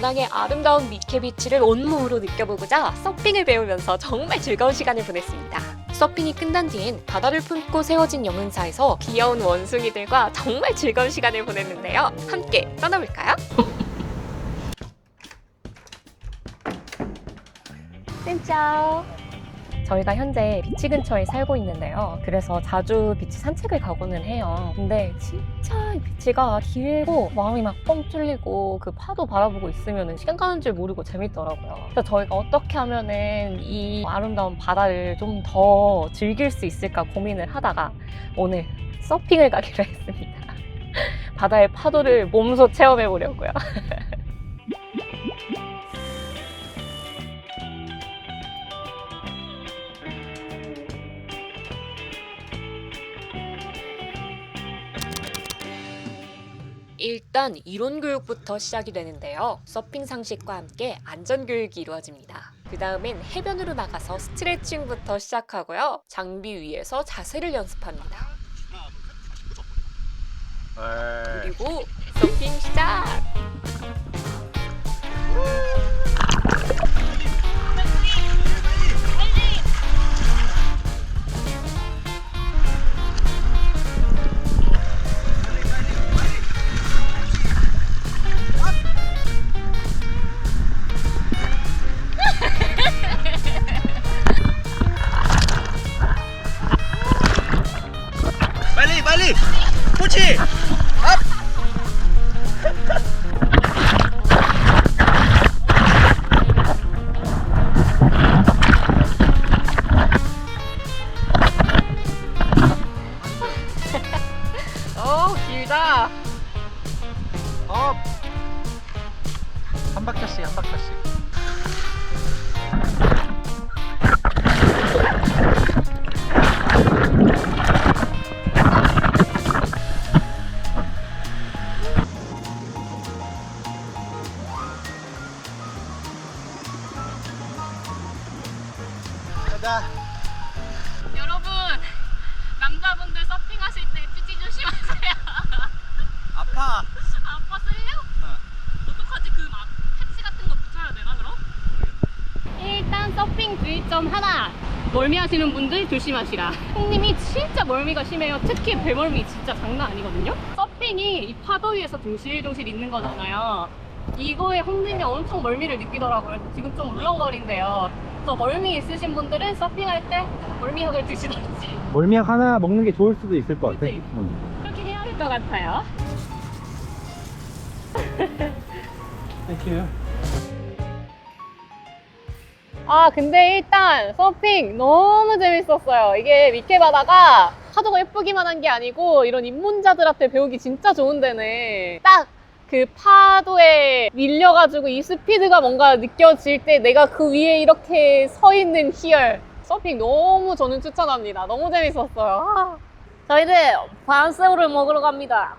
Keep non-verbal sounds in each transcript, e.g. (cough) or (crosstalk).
다낭의 아름다운 미케비치를 온몸으로 느껴보고자 서핑을 배우면서 정말 즐거운 시간을 보냈습니다. 서핑이 끝난 뒤엔 바다를 품고 세워진 영흥사에서 귀여운 원숭이들과 정말 즐거운 시간을 보냈는데요. 함께 떠나볼까요? (laughs) 찐짜오. 저희가 현재 비치 근처에 살고 있는데요. 그래서 자주 비치 산책을 가고는 해요. 근데 진짜 이 비치가 길고 마음이 막 뻥 뚫리고 그 파도 바라보고 있으면 시간 가는 줄 모르고 재밌더라고요. 그래서 저희가 어떻게 하면은 이 아름다운 바다를 좀 더 즐길 수 있을까 고민을 하다가 오늘 서핑을 가기로 (laughs) 했습니다. 바다의 파도를 몸소 체험해 보려고요. (laughs) 일단 이론 교육부터 시작이 되는데요. 서핑 상식과 함께 안전 교육이 이루어집니다. 그 다음엔 해변으로 나가서 스트레칭부터 시작하고요. 장비 위에서 자세를 연습합니다. 그리고 서핑 시작! 코치 업 (laughs) 어 길다! 업! 한 박자씩 한 박자씩 가자 여러분 남자분들 서핑하실 때 찌찌 조심하세요. 아파 아팠어요? 어떡하지? 그 막 패치 같은 거 붙여야 되나 그럼? 일단 서핑 주의점 하나. 멀미 하시는 분들 조심하시라. 형님이 진짜 멀미가 심해요. 특히 배멀미 진짜 장난 아니거든요. 서핑이 이 파도 위에서 둥실둥실 있는 거잖아요. 이거에 홍님이 엄청 멀미를 느끼더라고요. 지금 좀 울렁거린대요. 그래서 멀미 있으신 분들은 서핑할 때 멀미약을 드시던지 멀미약 하나 먹는 게 좋을 수도 있을 것 같아. 그치? 응. 그렇게 해야 될것 같아요. 아 근데 일단 서핑 너무 재밌었어요 이게 미케바다가 파도가 예쁘기만 한 게 아니고 이런 입문자들한테 배우기 진짜 좋은 데네 딱 그 파도에 밀려가지고 이 스피드가 뭔가 느껴질 때 내가 그 위에 이렇게 서 있는 희열 서핑 너무 저는 추천합니다 너무 재밌었어요 아. 저희는 반새우를 먹으러 갑니다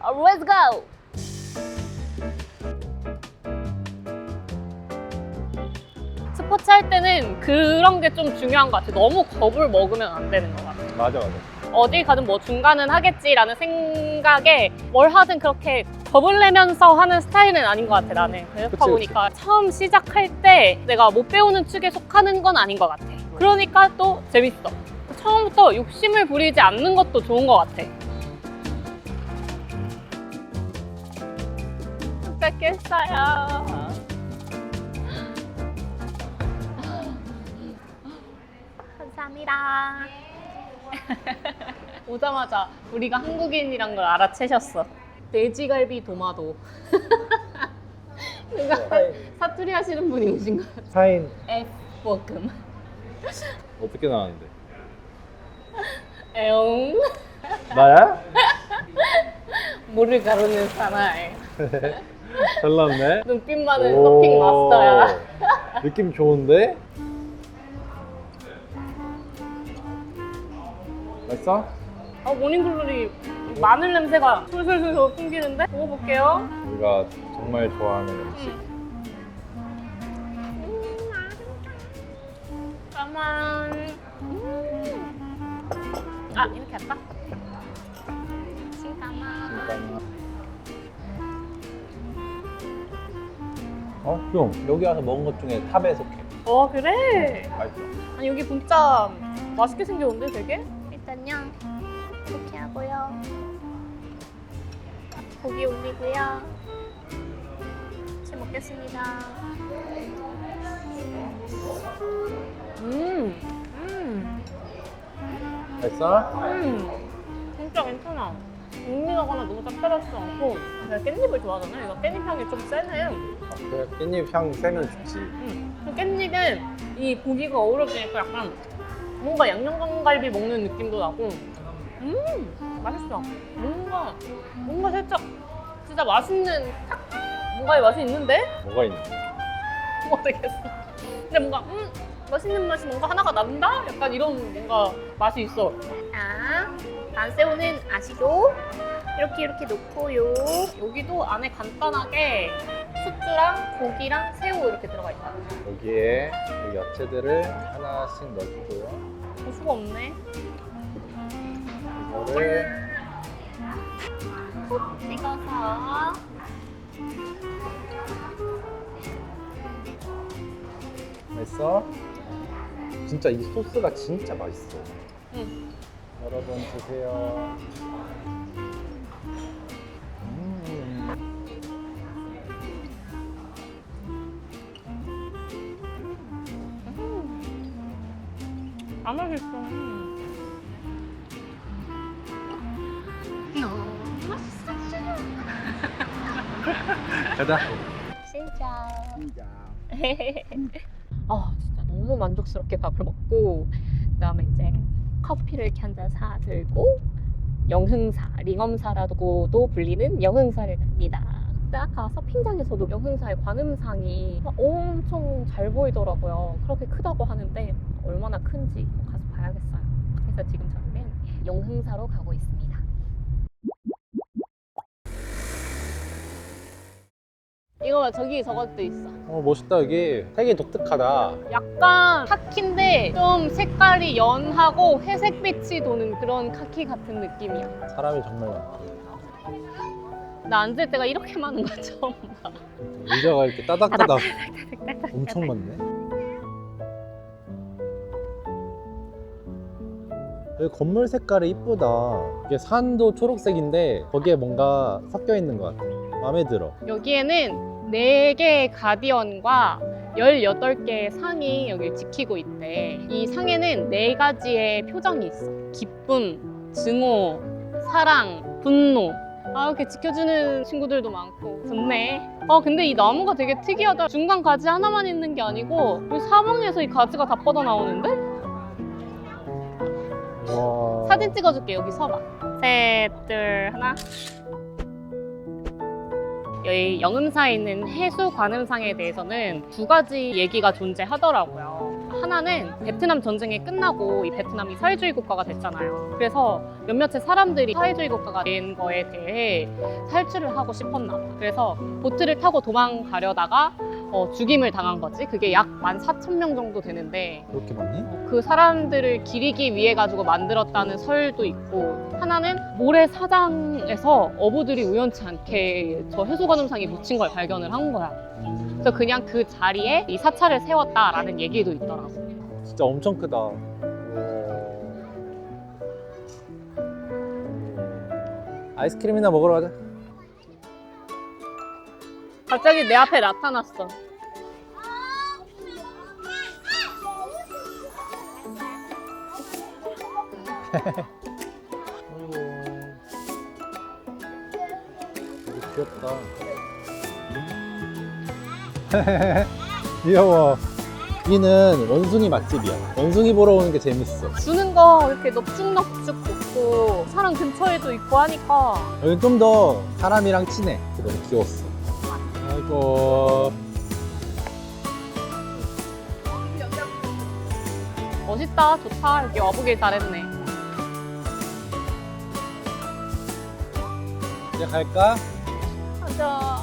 아, Let's go! 스포츠 할 때는 그런 게 좀 중요한 것 같아. 너무 겁을 먹으면 안 되는 것 같아. 맞아, 맞아. 어딜 가든 뭐 중간은 하겠지라는 생각에 뭘 하든 그렇게 겁을 내면서 하는 스타일은 아닌 것 같아, 나는. 그러다 그치, 보니까 처음 시작할 때 내가 못 배우는 축에 속하는 건 아닌 것 같아. 그러니까 또 재밌어. 처음부터 욕심을 부리지 않는 것도 좋은 것 같아. 뺏겠어요. 감사합니다. 오자마자 우리가 한국인이란 걸 알아채셨어. 돼지갈비 도마도. (laughs) 누가 사투리 하시는 분이 오신 거 같아. 사인 F 볶음. 어떻게 나왔는데? 에옹. 나야? (laughs) 물을 가르는 사나이. (laughs) 잘 나왔네. 눈빛 많은 서핑 마스터야. 느낌 좋은데? 맛있어? 아, 모닝글로리 마늘 냄새가 술술술 풍기는데? 먹어볼게요. 우리가 정말 좋아하는 음식. 까만. 음. 아, 이렇게 할까? 일단 어? 형 여기 와서 먹은 것 중에 탑에 속해 어 그래? 맛있어 아니 여기 진짜 맛있게 생겼는데 되게? 일단요 이렇게 하고요 고기 올리고요 잘 먹겠습니다 음, 음, 맛있어? 음. 진짜 괜찮아. 밍밍하거나 너무 짭짤하지도 않고 내가 깻잎을 좋아하잖아. 이거 깻잎 향이 좀 세네. 아, 그래 깻잎 향 세면 좋지 음. 그 깻잎에 이 고기가 어우러지니까 약간 뭔가 양념갈비 먹는 느낌도 나고 음 맛있어. 뭔가 뭔가 살짝 진짜 맛있는 뭔가의 맛이 있는데 뭐가 있니? (laughs) 모르겠어. 근데 뭔가 음 맛있는 맛이 뭔가 하나가 난다? 약간 이런 뭔가 맛이 있어. 자 반새우는 아시죠? 이렇게 이렇게 놓고요 여기도 안에 간단하게 숙주랑 고기랑 새우 이렇게 들어가 있다. 여기에 이 야채들을 하나씩 넣어주고요 고수가 없네. 이거를 찍어서 맛있어? 진짜 이 소스가 진짜 맛있어 응. 여러분 드세요 음. 안 맛있어. 가자 진짜 (laughs) 아 진짜 너무 만족스럽게 밥을 먹고 그다음에 이제 커피를 이렇게 한 잔 사들고 영흥사, 링엄사라고도 불리는 영흥사를 갑니다. 딱 아까 서핑장에서도 영흥사의 관음상이 엄청 잘 보이더라고요. 그렇게 크다고 하는데 얼마나 큰지 가서 봐야겠어요. 그래서 지금 저희는 영흥사로 가고 있습니 이거 봐, 저기 저것도 있어. 어 멋있다 여기. 색이 독특하다. 약간 카키인데 좀 색깔이 연하고 회색빛이 도는 그런 카키 같은 느낌이야. 사람이 정말 많다. 나 앉을 때가 이렇게 많은 거 처음 봐. 의자가 이렇게 따닥따닥 엄청 많네. 여기 건물 색깔이 이쁘다. 이게 산도 초록색인데 거기에 뭔가 섞여 있는 것 같아. 마음에 들어. 여기에는 4개의 가디언과 18개의 상이 여기를 지키고 있대. 이 상에는 4가지의 표정이 있어. 기쁨, 증오, 사랑, 분노. 아, 이렇게 지켜주는 친구들도 많고. 좋네. 어, 근데 이 나무가 되게 특이하다. 중간 가지 하나만 있는 게 아니고, 이 사방에서 이 가지가 다 뻗어 나오는데? 와 사진 찍어줄게. 여기 서봐. 셋, 둘, 하나. 여기 영음사에 있는 해수 관음상에 대해서는 두 가지 얘기가 존재하더라고요. 하나는 베트남 전쟁이 끝나고 이 베트남이 사회주의 국가가 됐잖아요. 그래서 몇몇의 사람들이 사회주의 국가가 된 거에 대해 탈출을 하고 싶었나 봐. 그래서 보트를 타고 도망가려다가 어, 죽임을 당한 거지. 그게 약 14,000명 정도 되는데 그렇게 많니? 그 사람들을 기리기 위해 가지고 만들었다는 설도 있고 하나는 모래 사장에서 어부들이 우연치 않게 저 해수관음상에 묻힌 걸 발견을 한 거야. 그래서 그냥 그 자리에 이 사찰을 세웠다라는 얘기도 있더라고. 진짜 엄청 크다. 아이스크림이나 먹으러 가자 갑자기 내 앞에 나타났어. 아이고 되게 귀엽다. 귀여워. 여기는 원숭이 맛집이야. 원숭이 보러 오는 게 재밌어. 주는 거 이렇게 넙죽넙죽 먹고 사람 근처에도 있고 하니까. 여기 좀 더 사람이랑 친해. 너무 귀여웠어. 아이고. 멋있다, 좋다. 여기 와보길 잘했네. 이제 갈까? 가자.